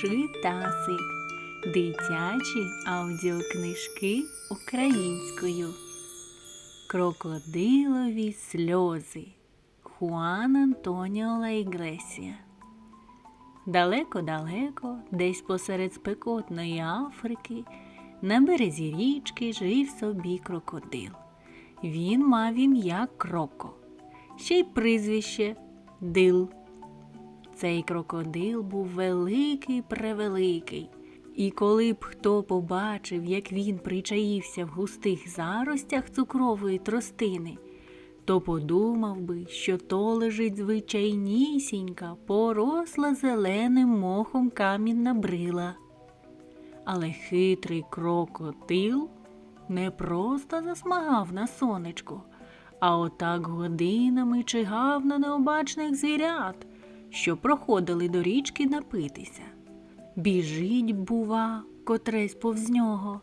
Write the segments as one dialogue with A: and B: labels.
A: Читасик. Дитячі аудіокнижки українською. Крокодилові сльози. Хуан Антоніо Ла Іглесія. Далеко-далеко, десь посеред спекотної Африки, на березі річки жив собі крокодил. Він мав ім'я Кроко, ще й прізвище Дил. Цей крокодил був великий превеликий, і коли б хто побачив, як він причаївся в густих заростях цукрової тростини, то подумав би, що то лежить звичайнісінька, поросла зеленим мохом камінна брила. Але хитрий крокодил не просто засмагав на сонечку, а отак годинами чигав на необачних звірят, що проходили до річки напитися. Біжить, бува, котресь повз нього,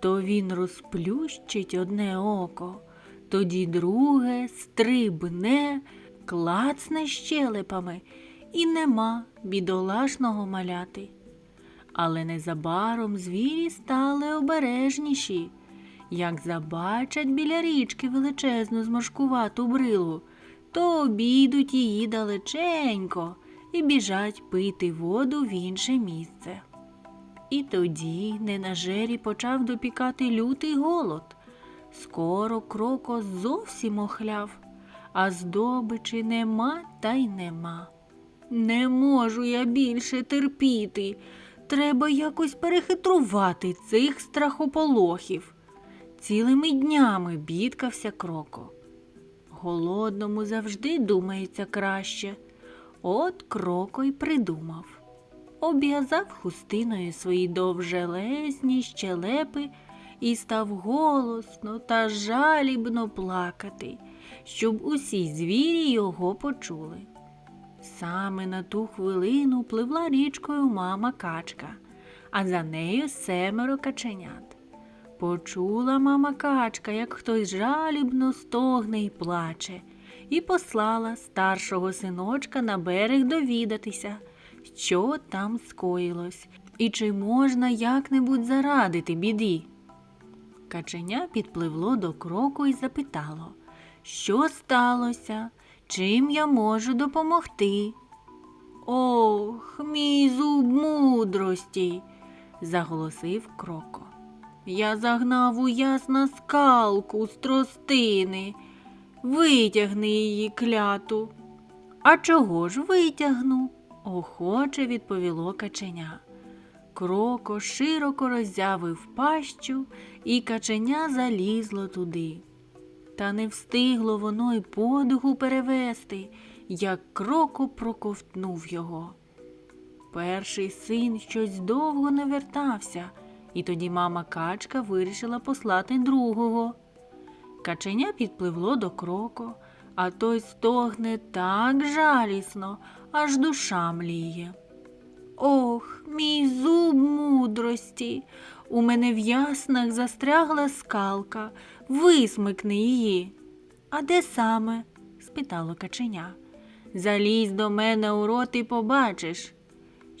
A: то він розплющить одне око, тоді друге стрибне, клацне щелепами, і нема бідолашного маляти. Але незабаром звірі стали обережніші. Як забачать біля річки величезну зморшкувату брилу, то обійдуть її далеченько і біжать пити воду в інше місце. І тоді ненажері почав допікати лютий голод. Скоро кроко зовсім охляв, а здобичі нема та й нема. Не можу я більше терпіти. Треба якось перехитрувати цих страхополохів. Цілими днями бідкався кроко. Голодному завжди думається краще. От кроко й придумав. Обв'язав хустиною свої довжелезні щелепи і став голосно та жалібно плакати, щоб усі звірі його почули. Саме на ту хвилину пливла річкою мама качка, а за нею семеро каченят. Почула мама качка, як хтось жалібно стогне й плаче, і послала старшого синочка на берег довідатися, що там скоїлось, і чи можна як-небудь зарадити біді. Каченя підпливло до кроку і запитало, що сталося, чим я можу допомогти. Ох, мій зуб мудрості, заголосив кроко. Я загнав у ясна скалку з тростини. Витягни її кляту. А чого ж витягну? охоче відповіло каченя. Кроко широко роззявив пащу, і каченя залізло туди. Та не встигло воно й подиху перевести, як кроко проковтнув його. Перший син щось довго не вертався, і тоді мама качка вирішила послати другого. Каченя підпливло до кроко, а той стогне так жалісно, аж душа мліє. Ох, мій зуб мудрості. У мене в яснах застрягла скалка, висмикни її. А де саме? спитало каченя. Залізь до мене у рот і побачиш.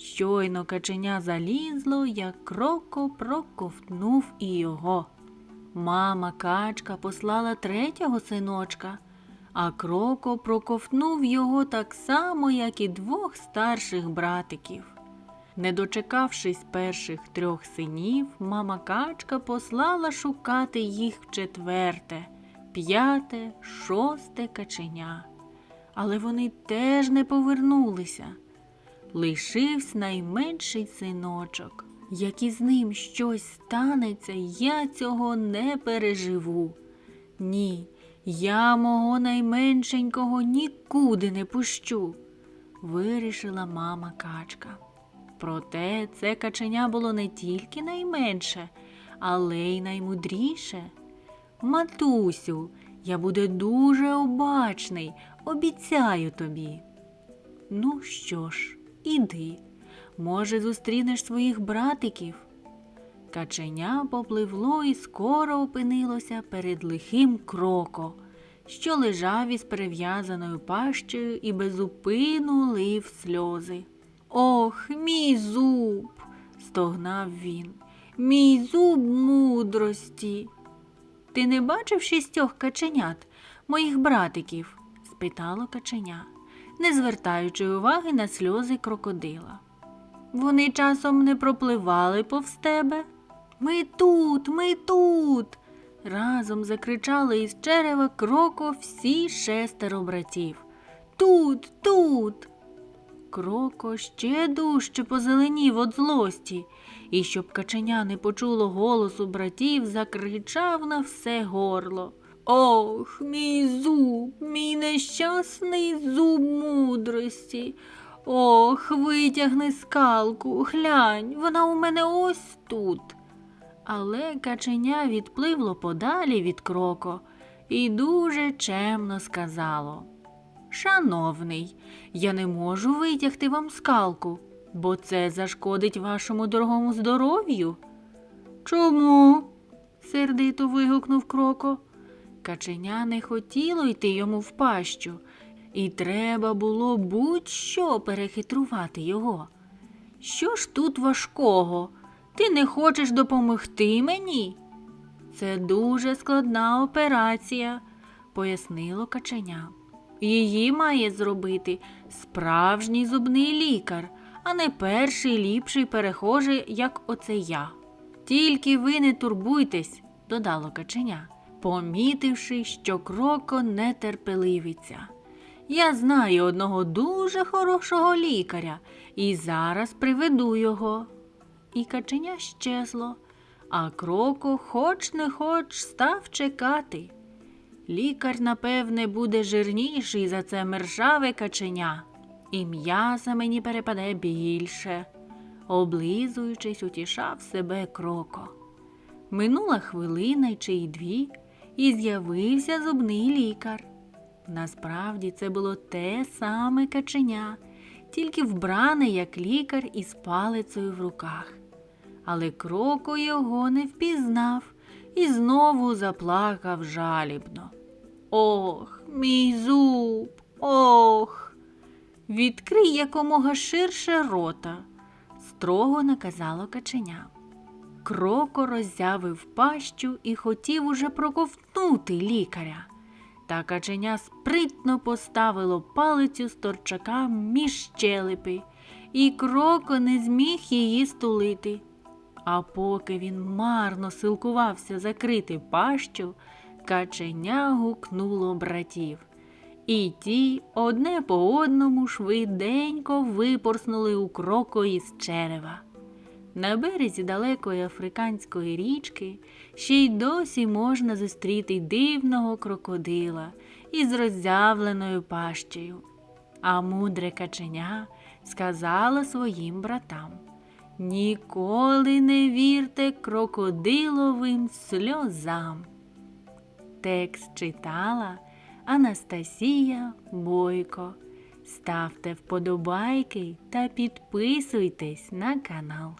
A: Щойно каченя залізло, як кроко проковтнув і його. Мама качка послала третього синочка, а кроко проковтнув його так само, як і двох старших братиків. Не дочекавшись перших трьох синів, мама качка послала шукати їх в четверте, п'яте, шосте каченя. Але вони теж не повернулися. Лишився найменший синочок. Як із ним щось станеться, я цього не переживу. Ні, я мого найменшенького нікуди не пущу, вирішила мама качка. Проте це каченя було не тільки найменше, але й наймудріше. Матусю, я буду дуже обачний, обіцяю тобі. Ну що ж, іди, може, зустрінеш своїх братиків. Каченя попливло і скоро опинилося перед лихим кроко, що лежав із перев'язаною пащею і безупину лив сльози. Ох, мій зуб, стогнав він. Мій зуб мудрості. Ти не бачив шістьох каченят, моїх братиків? спитало каченя, не звертаючи уваги на сльози крокодила. Вони часом не пропливали повз тебе. Ми тут, ми тут. Разом закричали із черева кроко всі шестеро братів. Тут, тут. Кроко ще дужче позеленів від злості, і щоб каченя не почуло голосу братів, закричав на все горло. Ох, мій зуб, мій нещасний зуб мудрості. Ох, витягни скалку, глянь, вона у мене ось тут. Але каченя відпливло подалі від кроко і дуже чемно сказало. Шановний, я не можу витягти вам скалку, бо це зашкодить вашому дорогому здоров'ю. Чому? сердито вигукнув кроко. Каченя не хотіло йти йому в пащу, і треба було будь-що перехитрувати його. Що ж тут важкого? Ти не хочеш допомогти мені? Це дуже складна операція, пояснило каченя. Її має зробити справжній зубний лікар, а не перший ліпший перехожий, як оце я. Тільки ви не турбуйтесь, додало каченя, помітивши, що кроко нетерпеливиться. Я знаю одного дуже хорошого лікаря і зараз приведу його. І каченя щезло, а кроко, хоч не хоч, став чекати. Лікар, напевне, буде жирніший за це мержаве каченя, і м'яса мені перепаде більше, облизуючись, утішав себе кроко. Минула хвилина чи й дві, і з'явився зубний лікар. Насправді це було те саме каченя, тільки вбране як лікар із палицею в руках. Але кроко його не впізнав і знову заплакав жалібно. Ох, мій зуб, ох. Відкрий якомога ширше рота, строго наказало каченя. Кроко роззявив пащу і хотів уже проковтнути лікаря. Та каченя спритно поставило палицю з торчакам між щелепи, і кроко не зміг її стулити. А поки він марно силкувався закрити пащу, каченя гукнуло братів. І ті одне по одному швиденько випорснули у кроко із черева. На березі далекої африканської річки ще й досі можна зустріти дивного крокодила із роззявленою пащею. А мудре каченя сказала своїм братам Ніколи не вірте крокодиловим сльозам. Текст читала Анастасія Бойко. Ставте вподобайки та підписуйтесь на канал.